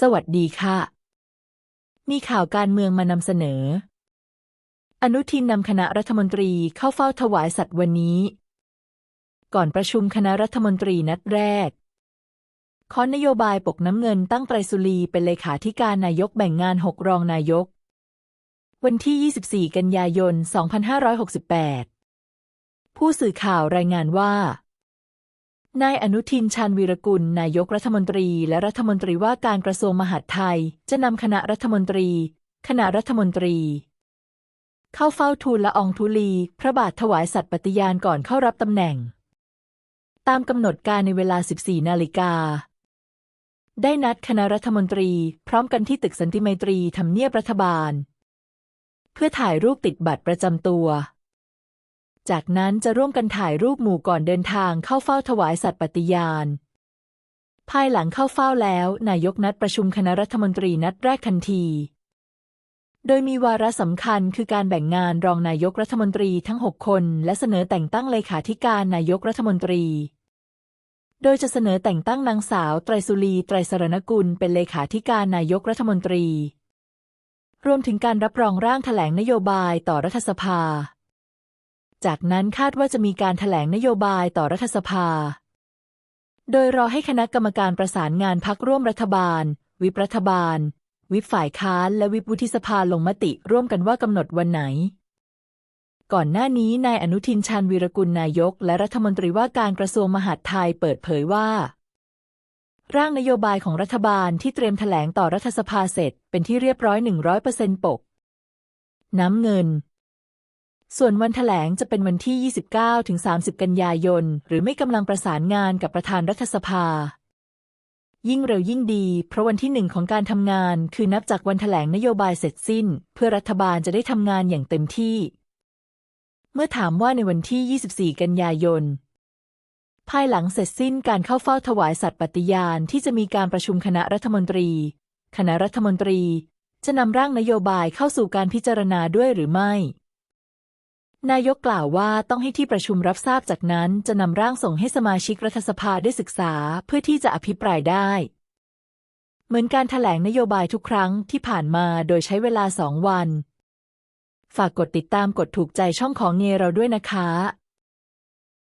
สวัสดีค่ะ มีข่าวการเมืองมานำเสนอ อนุทินนำคณะรัฐมนตรีเข้าเฝ้าถวายสัตว์วันนี้ ก่อนประชุมคณะรัฐมนตรีนัดแรกขอนโยบายปกน้ำเงินตั้งไตรสุรีเป็นเลขาธิการนายกแบ่งงานหกรองนายก วันที่ 24 กันยายน 2568 ผู้สื่อข่าวรายงานว่า นายอนุทินชาญวีรกุล นายกรัฐมนตรี และรัฐมนตรีว่าการกระทรวงมหาดไทย จะนำคณะรัฐมนตรี คณะรัฐมนตรี เข้าเฝ้าทูลละอองธุลี พระบาทถวายสัตย์ปฏิญาณก่อนเข้ารับตำแหน่ง ตามกำหนดการในเวลา 14 นาฬิกา ได้นัดคณะรัฐมนตรี พร้อมกันที่ตึกสันติไมตรีทำเนียบรัฐบาล เพื่อถ่ายรูปติดบัตรประจำตัว จากนั้นจะร่วมกันถ่ายรูปหมู่ก่อนเดินทางเข้าเฝ้าถวายสัตย์ปฏิญาณ ภายหลังเข้าเฝ้าแล้ว นายกนัดประชุมคณะรัฐมนตรีนัดแรกทันที โดยมีวาระสำคัญคือการแบ่งงานรองนายกรัฐมนตรีทั้ง 6 คน และเสนอแต่งตั้งเลขาธิการนายกรัฐมนตรี โดยจะเสนอแต่งตั้งนางสาวไตรสุรีไตรสรณกุล เป็นเลขาธิการนายกรัฐมนตรี รวมถึงการรับรองร่างแถลงนโยบายต่อรัฐสภา จากนั้นคาดว่าจะมีการแถลงนโยบายต่อรัฐสภา โดยรอให้คณะกรรมการประสานงานพักร่วมรัฐบาล วิปรัฐบาล วิปฝ่ายค้านและวิปวุฒิสภาลงมติร่วมกันว่ากำหนดวันไหน ก่อนหน้านี้นายอนุทินชาญวีรกุลนายก และรัฐมนตรีว่าการกระทรวงมหาดไทยเปิดเผยว่า ร่างนโยบายของรัฐบาลที่เตรียมแถลงต่อรัฐสภาเสร็จ เป็นที่เรียบร้อย100%ปก น้ำเงิน ส่วนวันแถลงจะเป็นวันที่ 29ถึง30 กันยายน หรือไม่กำลังประสานงานกับประธานรัฐสภา ยิ่งเร็วยิ่งดี เพราะวันที่หนึ่งของการทำงาน คือนับจากวันแถลงนโยบายเสร็จสิ้น เพื่อรัฐบาลจะได้ทำงานอย่างเต็มที่ เมื่อถามว่าในวันที่ 24 กันยายน ภายหลังเสร็จสิ้นการเข้าเฝ้าถวายสัตย์ปฏิญาณที่จะมีการประชุมคณะรัฐมนตรี คณะรัฐมนตรี จะนำร่างนโยบายเข้าสู่การพิจารณาด้วยหรือไม่ นายกกล่าวว่าต้องให้ที่ประชุมรับทราบจากนั้นจะนำร่างส่งให้สมาชิกรัฐสภาได้ศึกษาเพื่อที่จะอภิปรายได้ เหมือนการถแถลงนโยบายทุกครั้งที่ผ่านมาโดยใช้เวลาสองวัน ฝากกดติดตามกดถูกใจช่องของเงเราด้วยนะคะ